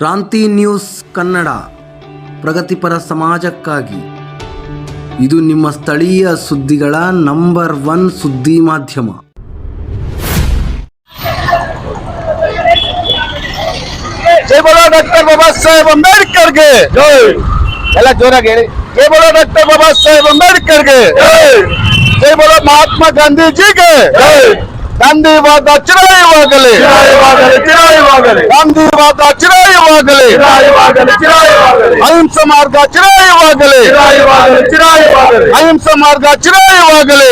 ಕ್ರಾಂತಿ ನ್ಯೂಸ್ ಕನ್ನಡ ಪ್ರಗತಿಪರ ಸಮಾಜಕ್ಕಾಗಿ. ಇದು ನಿಮ್ಮ ಸ್ಥಳೀಯ ಸುದ್ದಿಗಳ ನಂಬರ್ ಒನ್ ಸುದ್ದಿ ಮಾಧ್ಯಮ. ಜೈ ಬೋಲೋ ಡಾಕ್ಟರ್ ಬಾಬಾ ಸಾಹೇಬ್ ಅಂಬೇಡ್ಕರ್ಗೆ. ಜೈ. ಎಲ್ಲ ಜೋರಾಗಿ ಹೇಳಿ. ಜೈ ಬೋಲೋ ಡಾಕ್ಟರ್ ಬಾಬಾ ಸಾಹೇಬ್ ಅಂಬೇಡ್ಕರ್ಗೆ. ಜೈ. ಜೈ ಬೋಲೋ ಮಹಾತ್ಮ ಗಾಂಧೀಜಿಗೆ. ಜೈ ಗಾಂಧಿವಾದ ಚಿರಾಯವಾಗಲಿ ಚಿರಾಯವಾಗಲಿ ಗಾಂಧಿವಾದ ಚಿರಾಯವಾಗಲಿ ಅಹಿಂಸಾ ಮಾರ್ಗ ಚಿರಾಯವಾಗಲಿ ಅಹಿಂಸಾ ಮಾರ್ಗ ಚಿರಾಯವಾಗಲಿ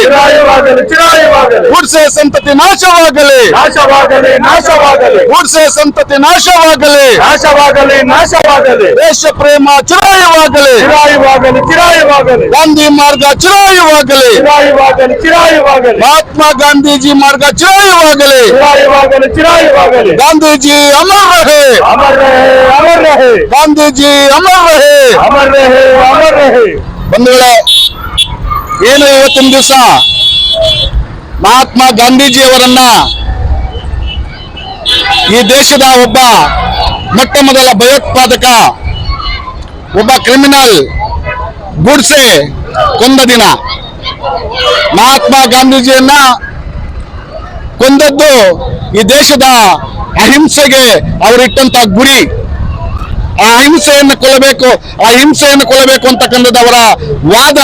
ಗುಡ್ಸೆ ಸಂತತಿ ನಾಶವಾಗಲಿ ನಾಶವಾಗಲಿ ನಾಶವಾಗಲಿ ಗುಡ್ಸೆ ಸಂತತಿ ನಾಶವಾಗಲಿ ನಾಶವಾಗಲಿ ನಾಶವಾಗಲಿ ದೇಶ ಪ್ರೇಮ ಚಿರಾಯವಾಗಲಿ ಚಿರಾಯವಾಗಲಿ ಚಿರಾಯವಾಗಲಿ. ಗಾಂಧಿ ಮಾರ್ಗ ಚಿರಾಯವಾಗಲಿ. ಚಿರಾಯವಾಗಲಿ ಚಿರಾಯವಾಗಲಿ. ಮಹಾತ್ಮ ಗಾಂಧೀಜಿ ಮಾರ್ಗ ಚಿರಾಯವಾಗಲಿ. ಚಿರಾಯವಾಗಲಿ ಚಿರಾಯವಾಗಲಿ. ಗಾಂಧೀಜಿ ಅಮರ್ ರಹೆ. ಅಮರ್ ರಹೆ ಅಮರ್ ರಹೆ. ಗಾಂಧೀಜಿ ಅಮರ್ ರಹೆ. ಅಮರ್ ರಹೆ ಅಮರ್ ರಹೆ. ಬಂಧುಗಳೇ ಏನು ಇವತ್ತಿನ ದಿವಸ? ಮಹಾತ್ಮ ಗಾಂಧೀಜಿ ಅವರನ್ನ ಈ ದೇಶದ ಒಬ್ಬ ಮೊಟ್ಟ ಮೊದಲ ಭಯೋತ್ಪಾದಕ ಒಬ್ಬ ಕ್ರಿಮಿನಲ್ ಗುಡ್ಸೆ ಕೊಂದ ದಿನ. ಮಹಾತ್ಮ ಗಾಂಧೀಜಿಯನ್ನ ಕೊಂದದ್ದು ಈ ದೇಶದ ಅಹಿಂಸೆಗೆ ಅವರಿಟ್ಟಂತ ಗುರಿ. ಆ ಹಿಂಸೆಯನ್ನು ಕೊಲ್ಲಬೇಕು, ಆ ಹಿಂಸೆಯನ್ನು ಕೊಲ್ಲಬೇಕು ಅಂತಕ್ಕಂಥದ್ದು ಅವರ ವಾದ.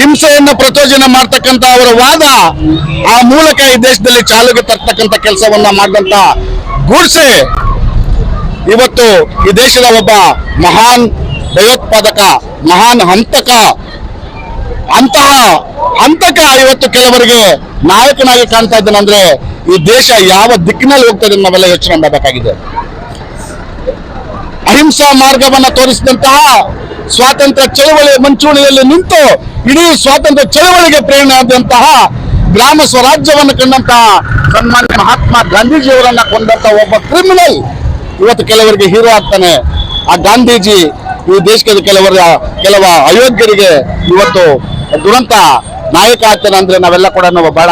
ಹಿಂಸೆಯನ್ನು ಪ್ರಚೋದನ ಮಾಡ್ತಕ್ಕಂಥ ಅವರ ವಾದ ಆ ಮೂಲಕ ಈ ದೇಶದಲ್ಲಿ ಚಾಲುಗೆ ತರ್ತಕ್ಕಂಥ ಕೆಲಸವನ್ನ ಮಾಡಿದಂತ ಗುಡ್ಸೆ. ಇವತ್ತು ಈ ದೇಶದ ಒಬ್ಬ ಮಹಾನ್ ಭಯೋತ್ಪಾದಕ, ಮಹಾನ್ ಹಂತಕ, ಅಂತಹ ಹಂತಕ ಇವತ್ತು ಕೆಲವರಿಗೆ ನಾಯಕನಾಗಿ ಕಾಣ್ತಾ ಇದ್ದಾನಂದ್ರೆ ಈ ದೇಶ ಯಾವ ದಿಕ್ಕಿನಲ್ಲಿ ಹೋಗ್ತದೆ ನಾವೆಲ್ಲ ಯೋಚನೆ ಮಾಡಬೇಕಾಗಿದೆ. ಅಹಿಂಸಾ ಮಾರ್ಗವನ್ನ ತೋರಿಸಿದಂತಹ ಸ್ವಾತಂತ್ರ್ಯ ಚಳವಳಿ ಮಂಚೂಣಿಯಲ್ಲಿ ನಿಂತು ಇಡೀ ಸ್ವಾತಂತ್ರ್ಯ ಚಳವಳಿಗೆ ಪ್ರೇರಣೆ ಆದಂತಹ ಗ್ರಾಮ ಸ್ವರಾಜ್ಯವನ್ನು ಕಂಡಂತಹ ಸನ್ಮಾನ್ಯ ಮಹಾತ್ಮ ಗಾಂಧೀಜಿಯವರನ್ನ ಕೊಂದಂತಹ ಒಬ್ಬ ಕ್ರಿಮಿನಲ್ ಇವತ್ತು ಕೆಲವರಿಗೆ ಹೀರೋ ಆಗ್ತಾನೆ. ಆ ಗಾಂಧೀಜಿ ಈ ದೇಶದ ಕೆಲವರ, ಕೆಲವ ಅಯೋಗ್ಯರಿಗೆ ಇವತ್ತು ದುರಂತ ನಾಯಕ ಆಗ್ತಾನೆ ಅಂದ್ರೆ ನಾವೆಲ್ಲ ಕೂಡ ನಾವು ಬಹಳ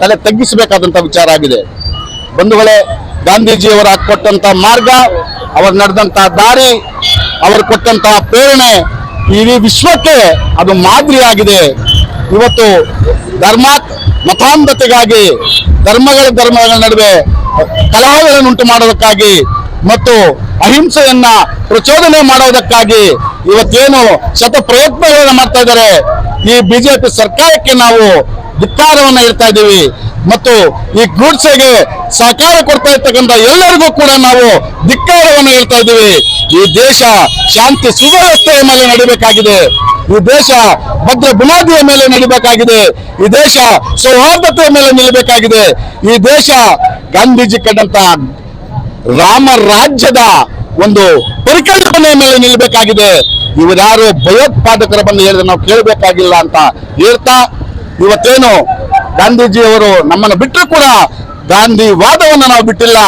ತಲೆ ತಗ್ಗಿಸಬೇಕಾದಂತ ವಿಚಾರ ಆಗಿದೆ. ಬಂಧುಗಳೇ, ಗಾಂಧೀಜಿಯವರ ಕೊಟ್ಟಂತ ಮಾರ್ಗ, ಅವರು ನಡೆದಂತ ದಾರಿ, ಅವರು ಕೊಟ್ಟಂತಹ ಪ್ರೇರಣೆ ಇಡೀ ವಿಶ್ವಕ್ಕೆ ಅದು ಮಾದರಿಯಾಗಿದೆ ಇವತ್ತು ಧರ್ಮ, ಮತಾಂಧತೆಗಾಗಿ ಧರ್ಮಗಳ ಧರ್ಮಗಳ ನಡುವೆ ಕಲಹಗಳನ್ನುಂಟು ಮಾಡೋದಕ್ಕಾಗಿ ಮತ್ತು ಅಹಿಂಸೆಯನ್ನ ಪ್ರಚೋದನೆ ಮಾಡೋದಕ್ಕಾಗಿ ಇವತ್ತೇನು ಶತ ಪ್ರಯತ್ನಗಳನ್ನ ಮಾಡ್ತಾ ಇದ್ದಾರೆ. ಈ ಬಿಜೆಪಿ ಸರ್ಕಾರಕ್ಕೆ ನಾವು ಧಿಕ್ಕಾರವನ್ನ ಇಡ್ತಾ ಇದ್ದೀವಿ. ಮತ್ತು ಈ ಗೂಡ್ಸೆಗೆ ಸಹಕಾರ ಕೊಡ್ತಾ ಇರ್ತಕ್ಕಂಥ ಎಲ್ಲರಿಗೂ ಕೂಡ ನಾವು ಧಿಕ್ಕಾರವನ್ನು ಹೇಳ್ತಾ ಇದ್ದೀವಿ. ಈ ದೇಶ ಶಾಂತಿ ಸುವ್ಯವಸ್ಥೆಯ ಮೇಲೆ ನಡಿಬೇಕಾಗಿದೆ. ಈ ದೇಶ ಭದ್ರ ಬುನಾದಿಯ ಮೇಲೆ ನಡಿಬೇಕಾಗಿದೆ. ಈ ದೇಶ ಸೌಹಾರ್ದತೆಯ ಮೇಲೆ ನಿಲ್ಲಬೇಕಾಗಿದೆ. ಈ ದೇಶ ಗಾಂಧೀಜಿ ಕಂಡಂತ ರಾಮ ರಾಜ್ಯದ ಒಂದು ಪರಿಕಲ್ಪನೆ ಮೇಲೆ ನಿಲ್ಲಬೇಕಾಗಿದೆ. ಇವರ್ಯಾರು ಭಯೋತ್ಪಾದಕರ ಬಂದು ಹೇಳಿದ್ರೆ ನಾವು ಕೇಳಬೇಕಾಗಿಲ್ಲ ಅಂತ ಹೇಳ್ತಾ ಇವತ್ತೇನು ಗಾಂಧೀಜಿಯವರು ನಮ್ಮನ್ನು ಬಿಟ್ಟರು ಕೂಡ ಗಾಂಧಿ ವಾದವನ್ನು ನಾವು ಬಿಟ್ಟಿಲ್ಲ.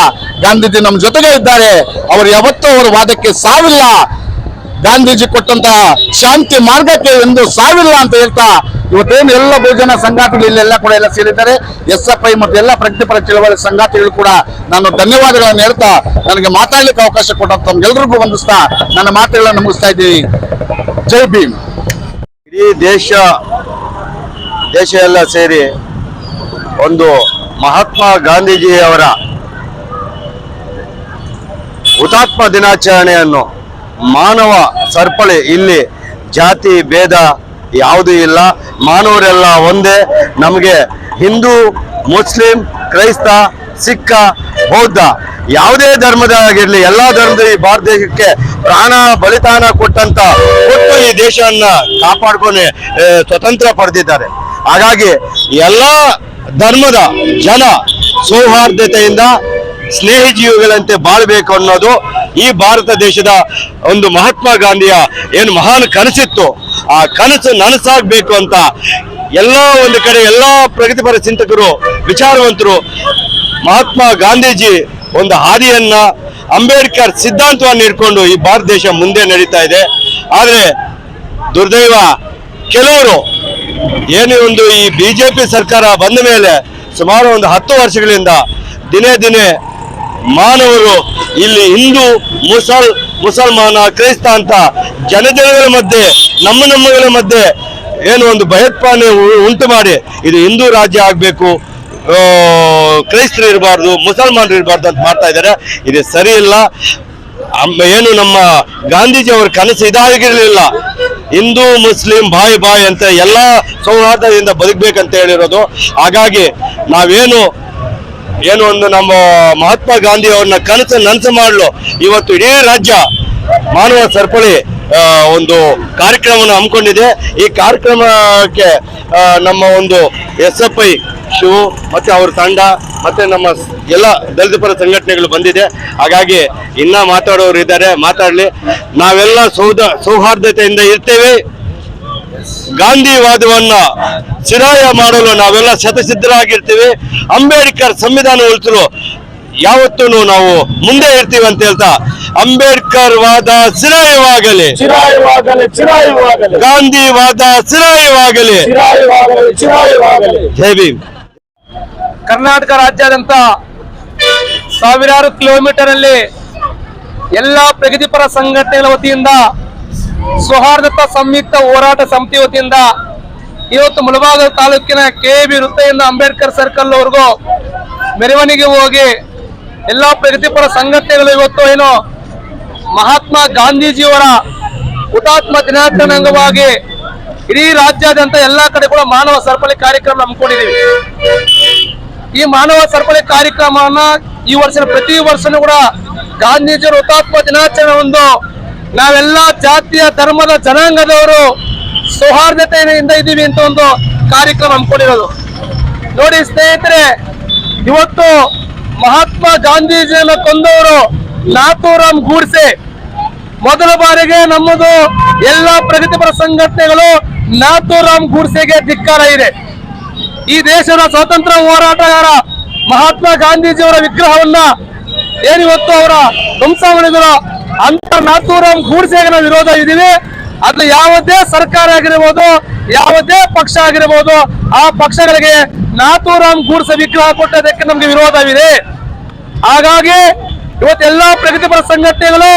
ಗಾಂಧೀಜಿ ನಮ್ಮ ಜೊತೆಗೆ ಇದ್ದಾರೆ. ಅವರು ಯಾವತ್ತೂ ಅವರ ವಾದಕ್ಕೆ ಸಾವಿಲ್ಲ. ಗಾಂಧೀಜಿ ಕೊಟ್ಟಂತಹ ಶಾಂತಿ ಮಾರ್ಗಕ್ಕೆ ಎಂದು ಸಾವಿಲ್ಲ ಅಂತ ಹೇಳ್ತಾ ಇವತ್ತೇನು ಎಲ್ಲ ಬಹುಜನ ಸಂಘಟನೆಗಳು ಇಲ್ಲೆಲ್ಲ ಕೂಡ ಎಲ್ಲ ಸೇರಿದ್ದಾರೆ. ಎಸ್ ಎಫ್ ಐ ಮತ್ತು ಎಲ್ಲ ಪ್ರಗತಿಪರ ಚಳವಳಿ ಸಂಘಟನೆಗಳು ಕೂಡ ನಾನು ಧನ್ಯವಾದಗಳನ್ನು ಹೇಳ್ತಾ ನನಗೆ ಮಾತಾಡ್ಲಿಕ್ಕೆ ಅವಕಾಶ ಕೊಟ್ಟ ತಮ್ಗೆಲ್ರಿಗೂ ವಂದಿಸ್ತಾ ನನ್ನ ಮಾತುಗಳನ್ನು ಮುಗಿಸ್ತಾ ಇದ್ದೀನಿ. ಜೈ ಭೀಮ್. ಇಡೀ ದೇಶ ದೇಶ ಎಲ್ಲ ಸೇರಿ ಒಂದು ಮಹಾತ್ಮ ಗಾಂಧೀಜಿ ಅವರ ಹುತಾತ್ಮ ದಿನಾಚರಣೆಯನ್ನು ಮಾನವ ಸರಪಳಿ ಇಲ್ಲಿ ಜಾತಿ ಭೇದ ಯಾವುದೂ ಇಲ್ಲ. ಮಾನವರೆಲ್ಲ ಒಂದೇ. ನಮಗೆ ಹಿಂದೂ, ಮುಸ್ಲಿಂ, ಕ್ರೈಸ್ತ, ಸಿಕ್ಕ, ಬೌದ್ಧ ಯಾವುದೇ ಧರ್ಮದಾಗಿರಲಿ ಎಲ್ಲ ಧರ್ಮದ ಈ ಭಾರತ ದೇಶಕ್ಕೆ ಪ್ರಾಣ ಬಲಿದಾನ ಕೊಟ್ಟಂತ ಕೊಟ್ಟು ಈ ದೇಶವನ್ನ ಕಾಪಾಡ್ಕೊಂಡು ಸ್ವತಂತ್ರ ಪಡೆದಿದ್ದಾರೆ. ಹಾಗಾಗಿ ಎಲ್ಲ ಧರ್ಮದ ಜನ ಸೌಹಾರ್ದತೆಯಿಂದ ಸ್ನೇಹಿ ಜೀವಿಗಳಂತೆ ಬಾಳ್ಬೇಕು ಅನ್ನೋದು ಈ ಭಾರತ ದೇಶದ ಒಂದು ಮಹಾತ್ಮ ಗಾಂಧಿಯ ಏನು ಮಹಾನ್ ಕನಸಿತ್ತು. ಆ ಕನಸು ನನಸಾಗಬೇಕು ಅಂತ ಎಲ್ಲ ಒಂದು ಕಡೆ ಎಲ್ಲ ಪ್ರಗತಿಪರ ಚಿಂತಕರು, ವಿಚಾರವಂತರು ಮಹಾತ್ಮ ಗಾಂಧೀಜಿ ಒಂದು ಹಾದಿಯನ್ನ ಅಂಬೇಡ್ಕರ್ ಸಿದ್ಧಾಂತವನ್ನು ಇಟ್ಕೊಂಡು ಈ ಭಾರತ ದೇಶ ಮುಂದೆ ನಡೀತಾ ಇದೆ. ಆದರೆ ದುರ್ದೈವ ಕೆಲವರು ಏನೇ ಒಂದು ಈ ಬಿಜೆಪಿ ಸರ್ಕಾರ ಬಂದ ಮೇಲೆ ಸುಮಾರು ಒಂದು ಹತ್ತು ವರ್ಷಗಳಿಂದ ದಿನೇ ದಿನೇ ಮಾನವರು ಇಲ್ಲಿ ಹಿಂದೂ, ಮುಸಲ್, ಮುಸಲ್ಮಾನ, ಕ್ರೈಸ್ತ ಅಂತ ಜನಜನಗಳ ಮಧ್ಯೆ, ನಮ್ಮ ನಮ್ಮಗಳ ಮಧ್ಯೆ ಏನು ಒಂದು ಭಯೋತ್ಪಾದನೆ ಉಂಟು ಮಾಡಿ ಇದು ಹಿಂದೂ ರಾಜ್ಯ ಆಗಬೇಕು. ಕ್ರೈಸ್ತರು ಇರಬಾರ್ದು, ಮುಸಲ್ಮಾನರು ಇರಬಾರ್ದು ಅಂತ ಮಾಡ್ತಾ ಇದ್ದಾರೆ. ಇದು ಸರಿ ಇಲ್ಲ. ಏನು ನಮ್ಮ ಗಾಂಧೀಜಿ ಅವರ ಕನಸು ಇದಾಗಿರಲಿಲ್ಲ. ಹಿಂದೂ, ಮುಸ್ಲಿಂ, ಬಾಯ್ ಬಾಯ್ ಅಂತ ಎಲ್ಲ ಸೌಹಾರ್ದದಿಂದ ಬದುಕಬೇಕಂತ ಹೇಳಿರೋದು. ಹಾಗಾಗಿ ನಾವೇನು ಏನು ಒಂದು ನಮ್ಮ ಮಹಾತ್ಮ ಗಾಂಧಿ ಅವ್ರನ್ನ ಕನಸು ನನಸು ಮಾಡಲು. ಇವತ್ತು ಇಡೀ ರಾಜ್ಯ ಮಾನವ ಸರಪಳಿ ಒಂದು ಕಾರ್ಯಕ್ರಮವನ್ನು ಹಮ್ಮಿಕೊಂಡಿದೆ. ಈ ಕಾರ್ಯಕ್ರಮಕ್ಕೆ ನಮ್ಮ ಒಂದು ಎಸ್ ಎಫ್ ಐ ಶಿವು ಮತ್ತೆ ಅವ್ರ ತಂಡ ಮತ್ತೆ ನಮ್ಮ ಎಲ್ಲ ದಲಿತ ಪರ ಸಂಘಟನೆಗಳು ಬಂದಿದೆ. ಹಾಗಾಗಿ ಇನ್ನ ಮಾತಾಡೋರು ಇದ್ದಾರೆ, ಮಾತಾಡಲಿ. ನಾವೆಲ್ಲ ಸೌದ ಸೌಹಾರ್ದತೆಯಿಂದ ಇರ್ತೇವೆ. ಗಾಂಧಿವಾದವನ್ನ ಸಿರಾಯ ಮಾಡಲು ನಾವೆಲ್ಲ ಶತಸಿದ್ಧರಾಗಿರ್ತೀವಿ. ಅಂಬೇಡ್ಕರ್ ಸಂವಿಧಾನ ಉಳಿಸಲು ಯಾವತ್ತೂ ನಾವು ಮುಂದೆ ಇರ್ತೀವಿ ಅಂತ ಹೇಳ್ತಾ ಅಂಬೇಡ್ಕರ್ ವಾದ ಸಿರಾಯವಾಗಲಿ ಚಿರಾಯವಾಗಲಿ ಚಿರಾಯವಾಗಲಿ. ಗಾಂಧಿ ವಾದ ಸಿರಾಯವಾಗಲಿ ಜೈ ಭೀಮ್. ಕರ್ನಾಟಕ ರಾಜ್ಯಾದ್ಯಂತ ಸಾವಿರಾರು ಕಿಲೋಮೀಟರ್ ಅಲ್ಲಿ ಎಲ್ಲಾ ಪ್ರಗತಿಪರ ಸಂಘಟನೆಗಳ ವತಿಯಿಂದ ಸೌಹಾರ್ದತಾ ಸಂಯುಕ್ತ ಹೋರಾಟ ಸಮಿತಿ ವತಿಯಿಂದ ಇವತ್ತು ಮುಳಬಾಗ ತಾಲೂಕಿನ ಕೆ ಬಿ ವೃತ್ತದಿಂದ ಅಂಬೇಡ್ಕರ್ ಸರ್ಕಲ್ ವರೆಗೂ ಮೆರವಣಿಗೆ ಹೋಗಿ ಎಲ್ಲಾ ಪ್ರಗತಿಪರ ಸಂಘಟನೆಗಳು ಇವತ್ತು ಏನು ಮಹಾತ್ಮ ಗಾಂಧೀಜಿಯವರ ಹುತಾತ್ಮ ದಿನಾಚರಣೆ ಅಂಗವಾಗಿ ಇಡೀ ರಾಜ್ಯಾದ್ಯಂತ ಎಲ್ಲಾ ಕಡೆ ಕೂಡ ಮಾನವ ಸರಪಳಿ ಕಾರ್ಯಕ್ರಮ ಹಮ್ಮಿಕೊಂಡಿದ್ದೀವಿ. ಈ ಮಾನವ ಸರಪಳಿ ಕಾರ್ಯಕ್ರಮವನ್ನ ಈ ವರ್ಷ ಪ್ರತಿ ವರ್ಷನೂ ಕೂಡ ಗಾಂಧೀಜಿಯವರ ಹುತಾತ್ಮ ದಿನಾಚರಣೆ ಒಂದು ನಾವೆಲ್ಲ ಜಾತಿಯ ಧರ್ಮದ ಜನಾಂಗದವರು ಸೌಹಾರ್ದತೆಯಿಂದ ಇದ್ದೀವಿ ಅಂತ ಒಂದು ಕಾರ್ಯಕ್ರಮ ಹಮ್ಮಿಕೊಂಡಿರೋದು. ನೋಡಿ ಸ್ನೇಹಿತರೆ, ಇವತ್ತು ಮಹಾತ್ಮ ಗಾಂಧೀಜಿಯನ್ನು ಕೊಂದವರು ನಾಥೂರಾಮ್ ಗೂಡ್ಸೆ ಮೊದಲ ಬಾರಿಗೆ ನಮ್ಮದು ಎಲ್ಲ ಪ್ರಗತಿಪರ ಸಂಘಟನೆಗಳು ನಾಥೂರಾಮ್ ಗೂಡ್ಸೆಗೆ ಧಿಕ್ಕಾರ ಇದೆ. ಈ ದೇಶದ ಸ್ವಾತಂತ್ರ್ಯ ಹೋರಾಟಗಾರ ಮಹಾತ್ಮ ಗಾಂಧೀಜಿಯವರ ವಿಗ್ರಹವನ್ನ ಏನಿವತ್ತು ಅವರ ಧ್ವಂಸ ಮಾಡಿದ್ರು ಅಂತ ನಾಥೂರಾಮ್ ಗೂಡ್ಸೆಗೆ ನಾವು ವಿರೋಧ ಇದೀವಿ ಅದು ಯಾವುದೇ ಸರ್ಕಾರ ಆಗಿರ್ಬೋದು, ಯಾವುದೇ ಪಕ್ಷ ಆಗಿರ್ಬೋದು, ಆ ಪಕ್ಷಗಳಿಗೆ ನಾಥೂರಾಮ್ ಗೂಡ್ಸೆ ವಿಗ್ರಹ ಕೊಟ್ಟದಕ್ಕೆ ನಮ್ಗೆ ವಿರೋಧವಿದೆ. ಹಾಗಾಗಿ ಇವತ್ತೆಲ್ಲಾ ಪ್ರಗತಿಪರ ಸಂಘಟನೆಗಳು,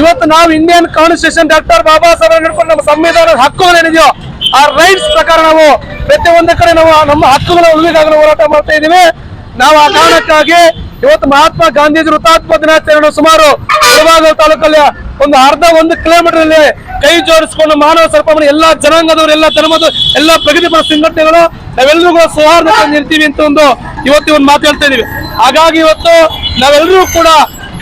ಇವತ್ತು ನಾವು Indian constitution doctor Baba Saheb Ambedkar ನಮ್ಮ ಸಂವಿಧಾನದ ಹಕ್ಕುಗಳೇನಿದೆಯೋ, ಆ ರೈಟ್ಸ್ ಪ್ರಕಾರ ನಾವು ಪ್ರತಿಯೊಂದು ಕಡೆ ನಾವು ನಮ್ಮ ಹಕ್ಕುಗಳ ಉಳಿಗಾಗಲು ಹೋರಾಟ ಮಾಡ್ತಾ ಇದ್ದೀವಿ. ನಾವು ಆ ಕಾರಣಕ್ಕಾಗಿ ಇವತ್ತು ಮಹಾತ್ಮ ಗಾಂಧೀಜಿ ಹುತಾತ್ಮ ದಿನಾಚರಣೆ ಸುಮಾರು ಮುಳಬಾಗಿಲು ತಾಲೂಕಲ್ಲಿ ಒಂದು ಅರ್ಧ ಒಂದು ಕಿಲೋಮೀಟರ್ ಅಲ್ಲಿ ಕೈ ಜೋಡಿಸಿಕೊಂಡು ಮಾನವ ಸ್ವಲ್ಪ ಎಲ್ಲಾ ಜನಾಂಗದವರು, ಎಲ್ಲಾ ಧರ್ಮದ, ಎಲ್ಲ ಪ್ರಗತಿಪರ ಸಂಘಟನೆಗಳು, ನಾವೆಲ್ಲರೂ ಕೂಡ ಸೌಹಾರ್ದ ನಿಂತೀವಿ ಅಂತ ಒಂದು ಇವತ್ತು ಒಂದು ಮಾತಾಡ್ತಾ ಇದೀವಿ ಹಾಗಾಗಿ ಇವತ್ತು ನಾವೆಲ್ಲರೂ ಕೂಡ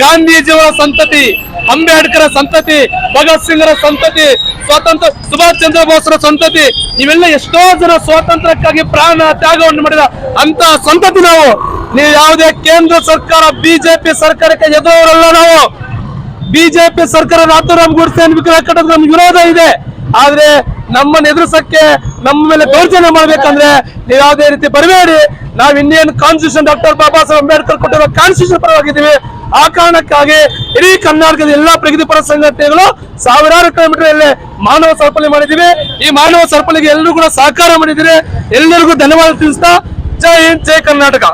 ಗಾಂಧೀಜಿಯವರ ಸಂತತಿ, ಅಂಬೇಡ್ಕರ್ ಸಂತತಿ, ಭಗತ್ ಸಿಂಗ್ರ ಸಂತತಿ, ಸ್ವಾತಂತ್ರ್ಯ, ಸುಭಾಷ್ ಚಂದ್ರ ಬೋಸ್ರ ಸಂತತಿ ಇವೆಲ್ಲ ಎಷ್ಟೋ ಜನ ಸ್ವಾತಂತ್ರ್ಯಕ್ಕಾಗಿ ಪ್ರಾಣ ತ್ಯಾಗವನ್ನು ಮಾಡಿದ ಅಂತ ಸಂತತಿ ನಾವು ನೀವು ಯಾವುದೇ ಕೇಂದ್ರ ಸರ್ಕಾರ, ಬಿಜೆಪಿ ಸರ್ಕಾರಕ್ಕೆ ಎದುರವರಲ್ಲ ನಾವು. ಬಿಜೆಪಿ ಸರ್ಕಾರ ನಾಥೂರಾಮ್ ಗುಡ್ಸೆ ವಿಗ್ರಹ ಕಟ್ಟೋದು ನಮ್ಗೆ ವಿರೋಧ ಇದೆ. ಆದ್ರೆ ನಮ್ಮನ್ನ ಎದುರಿಸಕ್ಕೆ ನಮ್ಮ ಮೇಲೆ ದೌರ್ಜನ್ಯ ಮಾಡ್ಬೇಕಂದ್ರೆ ನೀವು ಯಾವುದೇ ರೀತಿ ಬರಬೇಡಿ. ನಾವು Indian constitution doctor Baba Saheb Ambedkar ಕೊಟ್ಟಿರೋ ಕಾನ್ಸ್ಟಿಟ್ಯೂಷನ್ ಪರವಾಗಿದ್ದೀವಿ. ಆ ಕಾರಣಕ್ಕಾಗಿ ಇಡೀ ಕರ್ನಾಟಕದ ಎಲ್ಲಾ ಪ್ರಗತಿಪರ ಸಂಘಟನೆಗಳು ಸಾವಿರಾರು ಕಿಲೋಮೀಟರ್ ಅಲ್ಲಿ ಮಾನವ ಸರಪಳಿ ಮಾಡಿದ್ದೀವಿ. ಈ ಮಾನವ ಸರಪಳಿಗೆ ಎಲ್ಲರೂ ಕೂಡ ಸಹಕಾರ ಮಾಡಿದಿರಿ ಎಲ್ಲರಿಗೂ ಧನ್ಯವಾದ ತಿಳಿಸ್ತಾ ಜೈ ಹಿಂದ್, ಜೈ ಕರ್ನಾಟಕ.